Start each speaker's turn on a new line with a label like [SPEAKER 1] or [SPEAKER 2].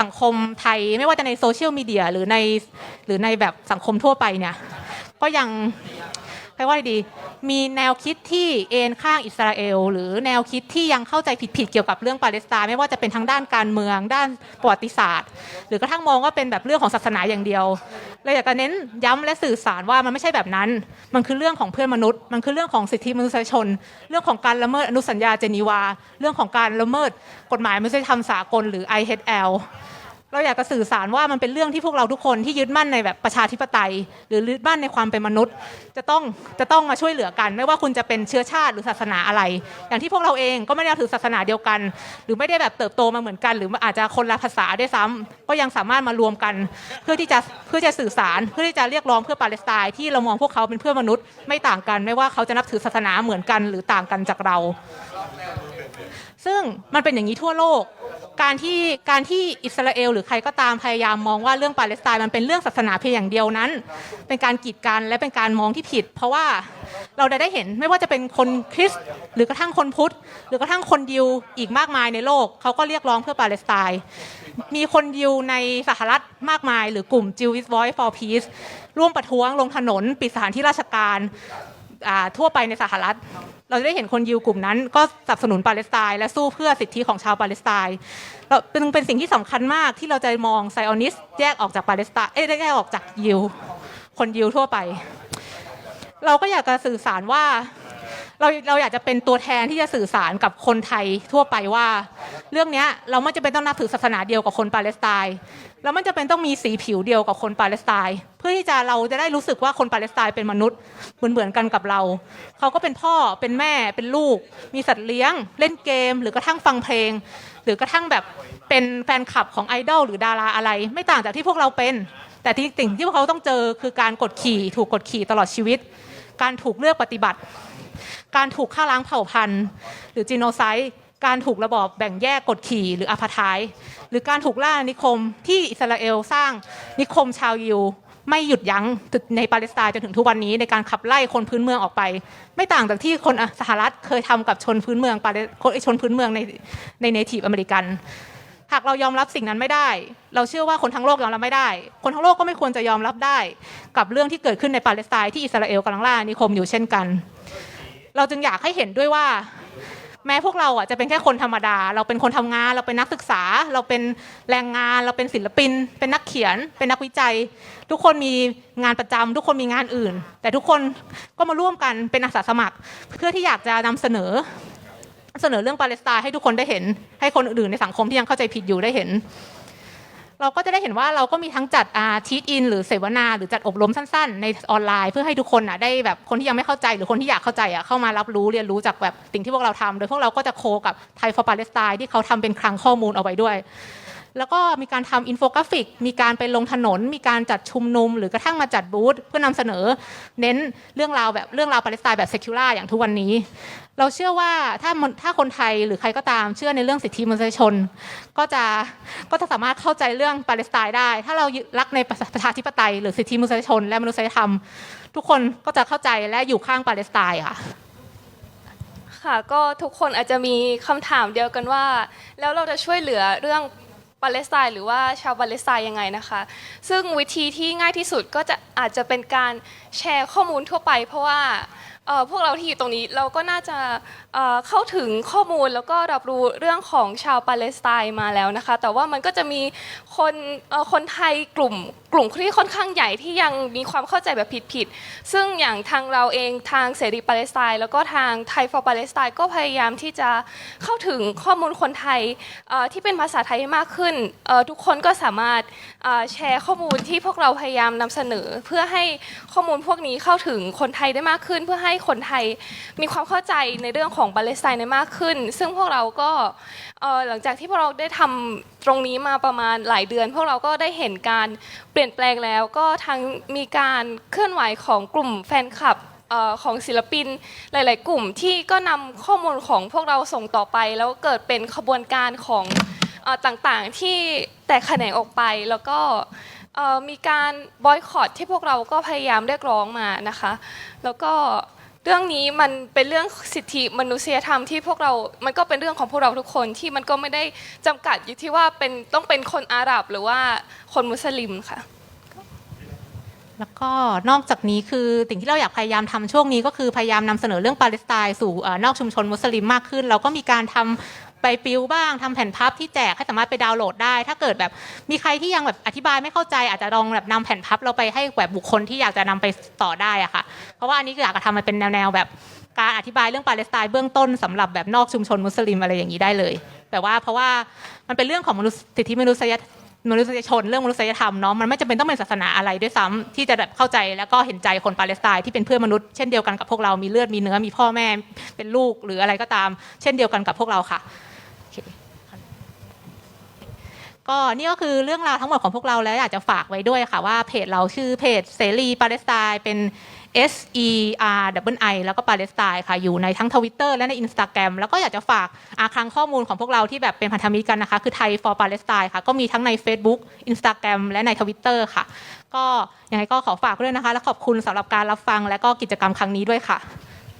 [SPEAKER 1] สังคมไทยไม่ว่าจะในโซเชียลมีเดียหรือในหรือในแบบสังคมทั่วไปเนี่ย ก็ยัง แปลว่าดี มีแนวคิดที่เอ็นข้างอิสราเอล หรือแนวคิดที่ยังเข้าใจผิดๆเกี่ยวกับเรื่องปาเลสไตน์ไม่ว่าจะเป็นทั้งด้านการเมืองด้านประวัติศาสตร์ หรือกระทั่งมองว่าเป็นแบบเรื่องของศาสนาอย่างเดียวเลยอยากจะเน้นย้ำและสื่อสารว่ามันไม่ใช่แบบนั้น มันคือเรื่องของเพื่อนมนุษย์ มันคือเรื่องของสิทธิมนุษยชน เรื่องของการละเมิดอนุสัญญาเจนีวา เรื่องของการละเมิดกฎหมายมนุษยธรรมสากลหรือ IHL เราอยากจะสื่อสารว่ามันเป็นเรื่องที่พวกเราทุกคนที่ยึดมั่นในแบบประชาธิปไตย หรือยึดมั่นในความเป็นมนุษย์ จะต้องจะต้องมาช่วยเหลือกัน ไม่ว่าคุณจะเป็นเชื้อชาติหรือศาสนาอะไร อย่างที่พวกเราเองก็ไม่ได้ถือศาสนาเดียวกัน หรือไม่ได้แบบเติบโตมาเหมือนกัน หรืออาจจะคนละภาษาด้วยซ้ำก็ยังสามารถมารวมกัน เพื่อที่จะเพื่อจะสื่อสารเพื่อที่จะเรียกร้องเพื่อปาเลสไตน์ที่เรามองพวกเขาเป็นเพื่อนมนุษย์ไม่ต่างกัน ไม่ว่าเขาจะนับถือศาสนาเหมือนกัน หรือต่างกันจากเรา ซึ่งมันเป็นอย่างนี้ทั่วโลก การที่การที่อิสราเอล หรือใครก็ตามพยายามมองว่าเรื่องปาเลสไตน์มันเป็นเรื่องศาสนาเพียงอย่างเดียวนั้น เป็นการกีดกันและเป็นการมองที่ผิด เพราะว่าเราได้ได้เห็นไม่ว่าจะเป็นคนคริสต์หรือกระทั่งคนพุทธ หรือกระทั่งคนยิวอีกมากมายในโลกเขาก็เรียกร้องเพื่อปาเลสไตน์มีคนยิวในสหรัฐมากมาย หรือกลุ่ม Jewish Voice for Peace ร่วมประท้วงลงถนนปิดสถานที่ราชการ ทั่วไปในสหรัฐ เราจะได้เห็นคนยิวกลุ่มนั้น ก็สนับสนุนปาเลสไตน์และสู้เพื่อสิทธิของชาวปาเลสไตน์เราเป็นเป็นสิ่งที่สำคัญมากที่เราจะมองไซออนิสแยกออกจากปาเลสไตน์เอ้ยแยกออกจากยิว คนยิวทั่วไป เราก็อยากจะสื่อสารว่า เราเราอยากจะเป็นตัวแทนที่จะสื่อสารกับคนไทยทั่วไปว่า เรื่องนี้เราไม่จำเป็นต้องนับถือศาสนาเดียวกับคนปาเลสไตน์เราไม่จำเป็นต้องมีสีผิวเดียวกับคนปาเลสไตน์เพื่อที่จะเราจะได้รู้สึกว่าคนปาเลสไตน์เป็นมนุษย์เหมือนเหมือนกันกับเรา เขาก็เป็นพ่อเป็นแม่เป็นลูก มีสัตว์เลี้ยง เล่นเกม หรือกระทั่งฟังเพลง หรือกระทั่งแบบเป็นแฟนคลับของไอดอลหรือดาราอะไร ไม่ต่างจากที่พวกเราเป็น แต่ที่สิ่งที่พวกเขาต้องเจอคือการกดขี่ถูกกดขี่ตลอดชีวิต การถูกเลือกปฏิบัติ การถูกฆ่าล้างเผ่าพันธุ์ หรือจีโนไซด์การถูกระบอบแบ่งแยกกดขี่หรืออาพาไทายหรือการถูกล่านิคมที่อิสราเอลสร้างนิคมชาวยิวไม่หยุดยั้งในปาเลสไตน์จนถึงทุกวันนี้ในการขับไล่คนพื้นเมืองออกไป ไม่ต่างจากที่คนอะสหรัฐเคยทำกับชนพื้นเมืองปาเลสคนชนพื้นเมืองในในเนทีฟอเมริกัน หากเรายอมรับสิ่งนั้นไม่ได้ เราเชื่อว่าคนทั้งโลกยอมรับไม่ได้ คนทั้งโลกก็ไม่ควรจะยอมรับได้ กับเรื่องที่เกิดขึ้นในปาเลสไตน์ที่อิสราเอลกำลังล่านิคมอยู่เช่นกัน เราจึงอยากให้เห็นด้วยว่า แม้พวกเราอะจะเป็นแค่คนธรรมดา เราเป็นคนทำงาน เราเป็นนักศึกษา เราเป็นแรงงาน เราเป็นศิลปิน เป็นนักเขียน เป็นนักวิจัย ทุกคนมีงานประจำทุกคนมีงานอื่น แต่ทุกคนก็มาร่วมกันเป็นอาสาสมัคร เพื่อที่อยากจะนำเสนอ เสนอเรื่องปาเลสไตน์ให้ทุกคนได้เห็น ให้คนอื่นในสังคมที่ยังเข้าใจผิดอยู่ได้เห็น เราก็จะได้เห็นว่าเราก็มีทั้งจัดอาทีอิน หรือเสวนาหรือจัดอบรมสั้น ๆ ในออนไลน์ เพื่อให้ทุกคนอะได้แบบคนที่ยังไม่เข้าใจหรือคนที่อยากเข้าใจอะเข้ามารับรู้เรียนรู้จากแบบสิ่งที่พวกเราทำโดยพวกเราก็จะโคกับไทย for Palestine ที่เขาทำเป็นคลังข้อมูลเอาไว้ด้วยแล้วก็มีการทำอินโฟกราฟิก มีการไปลงถนน มีการจัดชุมนุม หรือกระทั่งมาจัดบูธเพื่อนำเสนอ เน้นเรื่องราวแบบเรื่องราวปาเลสไตน์แบบเซคิวล่าอย่างทุกวันนี้ เราเชื่อว่าถ้าถ้าคนไทยหรือใครก็ตามเชื่อในเรื่องสิทธิมนุษยชน ก็จะก็จะสามารถเข้าใจเรื่องปาเลสไตน์ได้ ถ้าเรารักในประชาธิปไตย หรือสิทธิมนุษยชน และมนุษยธรรม ทุกคนก็จะเข้าใจและอยู่ข้างปาเลสไตน์ค่ะ
[SPEAKER 2] ค่ะก็ทุกคนอาจจะมีคำถามเดียวกันว่า แล้วเราจะช่วยเหลือเรื่องปาเลสไตน์หรือว่าชาวปาเลสไตน์ยังไงนะคะ ซึ่งวิธีที่ง่ายที่สุดก็จะอาจจะเป็นการแชร์ข้อมูลทั่วไป เพราะว่า เอ่อพวกเราที่อยู่ตรงนี้เราก็น่าจะเอ่อเข้าถึงข้อมูลแล้วก็รับรู้เรื่องของชาวปาเลสไตน์มาแล้วนะคะ แต่ว่ามันก็จะมีคนเอ่อคนไทยกลุ่มกลุ่มที่ค่อนข้างใหญ่ที่ยังมีความเข้าใจแบบผิดๆซึ่งอย่างทางเราเองทางเสรีปาเลสไตน์แล้วก็ทางไทย for ปาเลสไตน์ก็พยายามที่จะเข้าถึงข้อมูลคนไทยเอ่อที่เป็นภาษาไทยให้มากขึ้นเอ่อทุกคนก็สามารถเอ่อแชร์ข้อมูลที่พวกเราพยายามนำเสนอ เพื่อให้ข้อมูลพวกนี้เข้าถึงคนไทยได้มากขึ้น เพื่อให้คนไทยมีความเข้าใจในเรื่องของปาเลสไตน์ได้มากขึ้น ซึ่งพวกเราก็หลังจากที่พวกเราได้ทำตรงนี้มาประมาณหลายเดือน พวกเราก็ได้เห็นการเปลี่ยนแปลงแล้ว ก็ทั้งมีการเคลื่อนไหวของกลุ่มแฟนคลับของศิลปินหลาย ๆ กลุ่มที่ก็นำข้อมูลของพวกเราส่งต่อไป แล้วเกิดเป็นขบวนการของต่าง ๆ ที่แตกแขนงออกไปแล้วก็มีการบอยคอตที่พวกเราก็พยายามเรียกร้องมานะคะ แล้วก็ เรื่องนี้มันเป็นเรื่องสิทธิมนุษยธรรมที่พวกเรา มันก็เป็นเรื่องของพวกเราทุกคนที่มันก็ไม่ได้จำกัดอยู่ที่ว่าเป็นต้องเป็นคนอาหรับหรือว่าคนมุสลิมค่ะ
[SPEAKER 1] แล้วก็นอกจากนี้คือสิ่งที่เราอยากพยายามทำช่วงนี้ก็คือพยายามนำเสนอเรื่องปาเลสไตน์สู่เอ่อนอกชุมชนมุสลิมมากขึ้น เราก็มีการทำ ใบปลิวบ้างทำแผ่นพับที่แจกให้สามารถไปดาวน์โหลดได้ ถ้าเกิดแบบมีใครที่ยังแบบอธิบายไม่เข้าใจ อาจจะลองแบบนำแผ่นพับเราไปให้แบบบุคคลที่อยากจะนำไปต่อได้อะค่ะ เพราะว่าอันนี้คือยากจะทำมันเป็นแนวๆแบบการอธิบายเรื่องปาเลสไตน์เบื้องต้นสำหรับแบบนอกชุมชนมุสลิมอะไรอย่างนี้ได้เลย แต่ว่าเพราะว่ามันเป็นเรื่องของมนุษยสิทธิมนุษยมนุษยชนเรื่องมนุษยธรรมเนาะมันไม่จำเป็นต้องเป็นศาสนาอะไรด้วยซ้ำที่จะแบบเข้าใจแล้วก็เห็นใจคนปาเลสไตน์ที่เป็นเพื่อนมนุษย์เช่นเดียวกันกับพวกเรามีเลือดมีเนื้อมีพ่อแม่เป็นลูกหรืออะไรก็ตาม เช่นเดียวกันกับพวกเราค่ะ ก็นี่ก็คือเรื่องราวทั้งหมดของพวกเราแล้วอยากจะฝากไว้ด้วยค่ะว่าเพจเราชื่อเพจเสรีปาเลสไตน์เป็น S E R W I แล้วก็ปาเลสไตน์ค่ะอยู่ในทั้งทวิตเตอร์และใน Instagram แล้วก็อยากจะฝากอาคลังข้อมูลของพวกเราที่แบบเป็นพันธมิตรกันนะคะ คือไทย for Palestine ค่ะ ก็มีทั้งใน Facebook Instagram และใน Twitter ค่ะ ก็ยังไงก็ขอฝากด้วยนะคะ และขอบคุณสำหรับการรับฟังและก็กิจกรรมครั้งนี้ด้วยค่ะ